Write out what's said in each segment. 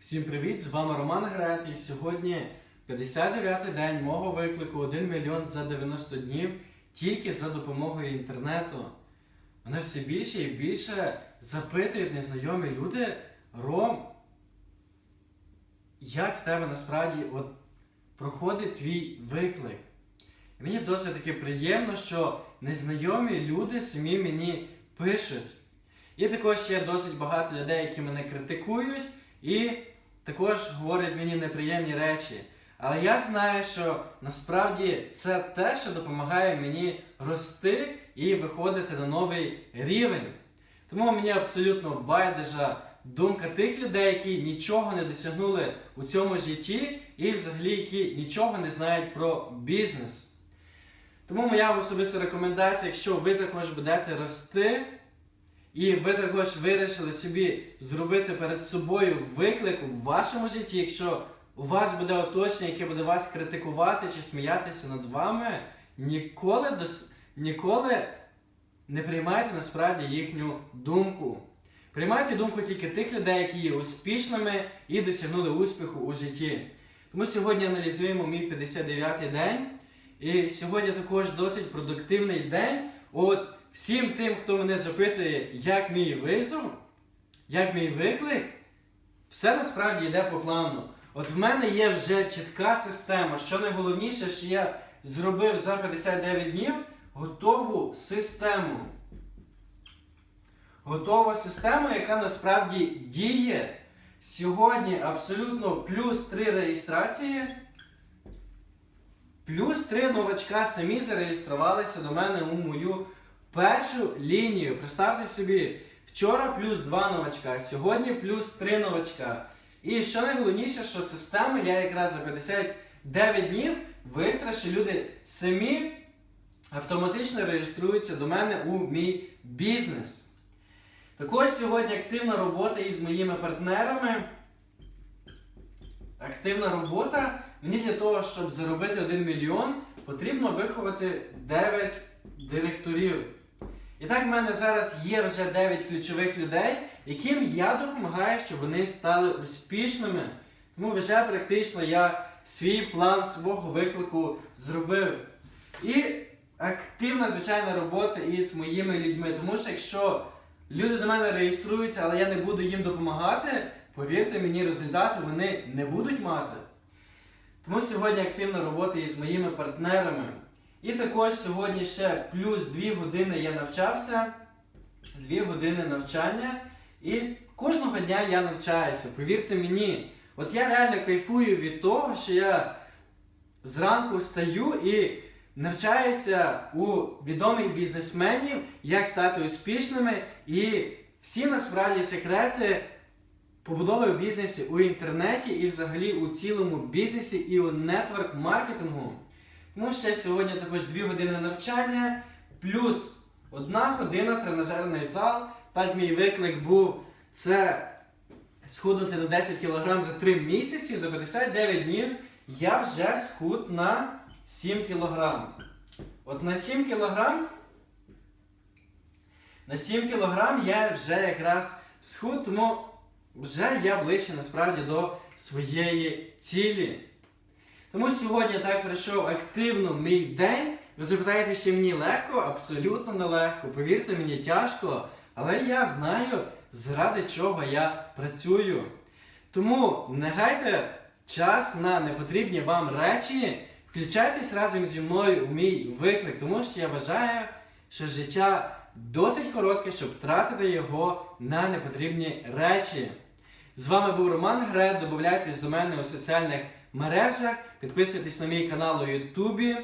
Всім привіт! З вами Роман Грет, і сьогодні 59-й день мого виклику 1 мільйон за 90 днів тільки за допомогою інтернету. Мене все більше і більше запитують незнайомі люди, Ром, як в тебе насправді от, проходить твій виклик? І мені досить таки приємно, що незнайомі люди самі мені пишуть. І також є досить багато людей, які мене критикують, і також говорять мені неприємні речі. Але я знаю, що насправді це те, що допомагає мені рости і виходити на новий рівень. Тому мені абсолютно байдужа думка тих людей, які нічого не досягнули у цьому житті, і взагалі які нічого не знають про бізнес. Тому моя особиста рекомендація, якщо ви також будете рости, і ви також вирішили собі зробити перед собою виклик у вашому житті, якщо у вас буде оточення, яке буде вас критикувати чи сміятися над вами, ніколи, дос... ніколи не приймайте насправді їхню думку. Приймайте думку тільки тих людей, які є успішними і досягнули успіху у житті. Тому сьогодні аналізуємо мій 59-й день. І сьогодні також досить продуктивний день. От всім тим, хто мене запитує, як мій визов, як мій виклик, все насправді йде по плану. От в мене є вже чітка система. Що найголовніше, що я зробив за 59 днів готову систему. Готова система, яка насправді діє. Сьогодні абсолютно плюс 3 реєстрації. Плюс три новачка самі зареєструвалися до мене у мою першу лінію. Представте собі, вчора плюс два новачка, сьогодні плюс три новачка. І що найголовніше, що система я якраз за 59 днів вистра, люди самі автоматично реєструються до мене у мій бізнес. Також сьогодні активна робота із моїми партнерами. Активна робота. Мені для того, щоб заробити 1 мільйон, потрібно виховати 9 директорів. І так в мене зараз є вже 9 ключових людей, яким я допомагаю, щоб вони стали успішними. Тому вже практично я свій план свого виклику зробив. І активна, звичайна робота із моїми людьми. Тому що якщо люди до мене реєструються, але я не буду їм допомагати, повірте мені, результати вони не будуть мати. Тому сьогодні активна робота із моїми партнерами. І також сьогодні ще плюс 2 години я навчався, 2 години навчання. І кожного дня я навчаюся, повірте мені. От я реально кайфую від того, що я зранку встаю і навчаюся у відомих бізнесменів, як стати успішними. І всі насправді секрети побудови бізнесу у інтернеті і взагалі у цілому бізнесі і у нетворк Тому ще сьогодні також 2 години навчання, плюс 1 година тренажерний зал. Так, мій виклик був це схуднути на 10 кг за 3 місяці, за 59 днів я вже схуд на 7 кг. От на 7 кг на 7 кг я вже якраз схуд, тому вже я ближче насправді до своєї цілі. Тому сьогодні так пройшов активно мій день. Ви запитаєте, чи мені легко? Абсолютно нелегко. Повірте мені, тяжко. Але я знаю, заради чого я працюю. Тому не гайте час на непотрібні вам речі. Включайтесь разом зі мною у мій виклик, тому що я вважаю, що життя досить коротке, щоб тратити його на непотрібні речі. З вами був Роман Грет. Додавайтесь до мене у соціальних мережах, підписуйтесь на мій канал у Ютубі.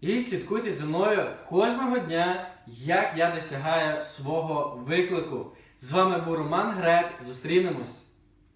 І слідкуйте за мною кожного дня, як я досягаю свого виклику. З вами був Роман Грет. Зустрінемось!